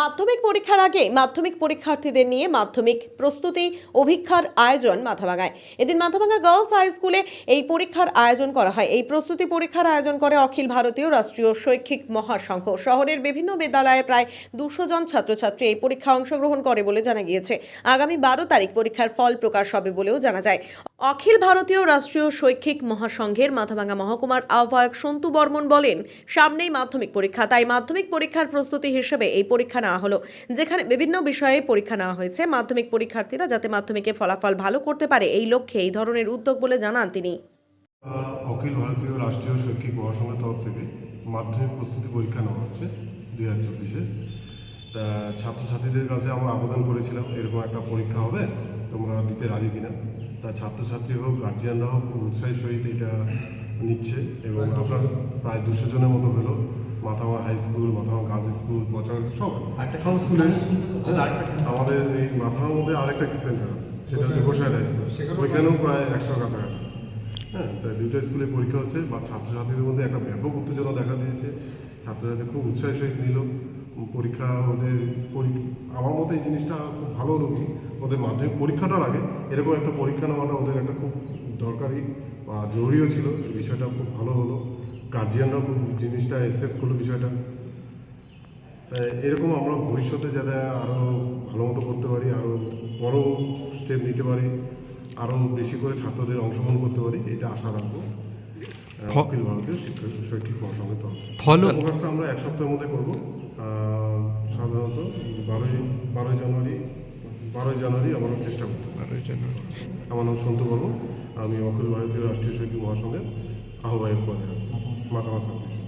মাধ্যমিক পরীক্ষার আগে মাধ্যমিক পরীক্ষার্থীদের নিয়ে মাধ্যমিক প্রস্তুতি অভিক্ষার আয়োজন মাথাভাঙায়। এদিন মাথাভাঙা গার্লস হাই স্কুলে এই পরীক্ষার আয়োজন করা হয়। এই প্রস্তুতি পরীক্ষার আয়োজন করে অখিল ভারতীয় রাষ্ট্রীয় শৈক্ষিক মহাসংঘ। শহরের বিভিন্ন বিদ্যালয়ে প্রায় দুশো জন ছাত্রছাত্রী এই পরীক্ষা অংশগ্রহণ করে বলে জানা গিয়েছে। আগামী বারো তারিখ পরীক্ষার ফল প্রকাশ হবে বলেও জানা যায়। অখিল ভারতীয় রাষ্ট্রীয় শৈক্ষিক মহাসংঘের মাথাভাঙা মহকুমার আহ্বায়ক সন্তু বর্মন বলেন, সামনেই মাধ্যমিক পরীক্ষা, তাই মাধ্যমিক পরীক্ষার প্রস্তুতি হিসেবে এই পরীক্ষা নেওয়া হলো। যেখানে বিভিন্ন বিষয়ে পরীক্ষা নেওয়া হয়েছে মাধ্যমিক পরীক্ষার্থীরা যাতে মাধ্যমিকে ফলাফল ভালো করতে পারে এই লক্ষ্যে এই ধরনের উদ্যোগ বলে জানান তিনি। অখিল ভারতীয় রাষ্ট্রীয় শৈক্ষিক মহাসংঘের তরফ থেকে মাধ্যমিক প্রস্তুতি পরীক্ষা নেওয়া হচ্ছে দুই হাজার চব্বিশে। তা ছাত্রছাত্রীদের কাছে আমরা আবেদন করেছিলাম এরকম একটা পরীক্ষা হবে তোমরা দিতে রাজি কিনা? তা ছাত্রছাত্রী হোক গার্জিয়ানরা হোক উৎসাহের সহিত এটা নিচ্ছে এবং আপনার প্রায় দুশো জনের মতো হলো। Mathama high school Mathama girls school পচার সব সব স্কুলে আমাদের এই মাথামার মধ্যে আরেকটা কি সেন্টার আছে সেটা হচ্ছে গোসাইড হাই স্কুল ওইখানেও প্রায় একশোর কাছাকাছি। হ্যাঁ তাই দুটো স্কুলে পরীক্ষা হচ্ছে বা ছাত্রছাত্রীদের মধ্যে একটা ব্যাপক উত্তেজনা দেখা দিয়েছে। ছাত্রছাত্রী খুব উৎসাহের সহিত নিল। পরীক্ষা ওদের আমার মতে এই জিনিসটা খুব ভালো হলো কি ওদের মাধ্যমিক পরীক্ষাটার আগে এরকম একটা পরীক্ষা নেওয়াটা ওদের একটা খুব দরকারি বা জরুরিও ছিল। এই বিষয়টা খুব ভালো হলো। গার্জিয়ানরাও খুব জিনিসটা অ্যাকসেপ্ট করল বিষয়টা। তাই এরকম আমরা ভবিষ্যতে যাতে আরও ভালো মতো করতে পারি আরও বড় স্টেপ নিতে পারি আরও বেশি করে ছাত্রদের অংশগ্রহণ করতে পারি এটা আশা রাখব। অখিল ভারতীয় শিক্ষক শৈক্ষিক মহাসংঘের তরফ প্রকাশটা আমরা এক সপ্তাহের মধ্যে করব। সাধারণত বারোই বারোই জানুয়ারি বারোই জানুয়ারি আমরা চেষ্টা করতে করতেছি আমার নাম সন্তু বর্মন। আমি অখিল ভারতীয় রাষ্ট্রীয় শৈক্ষিক মহাসংঘের আহ্বায়ক পদে আছি? মাতামা ছাত্রী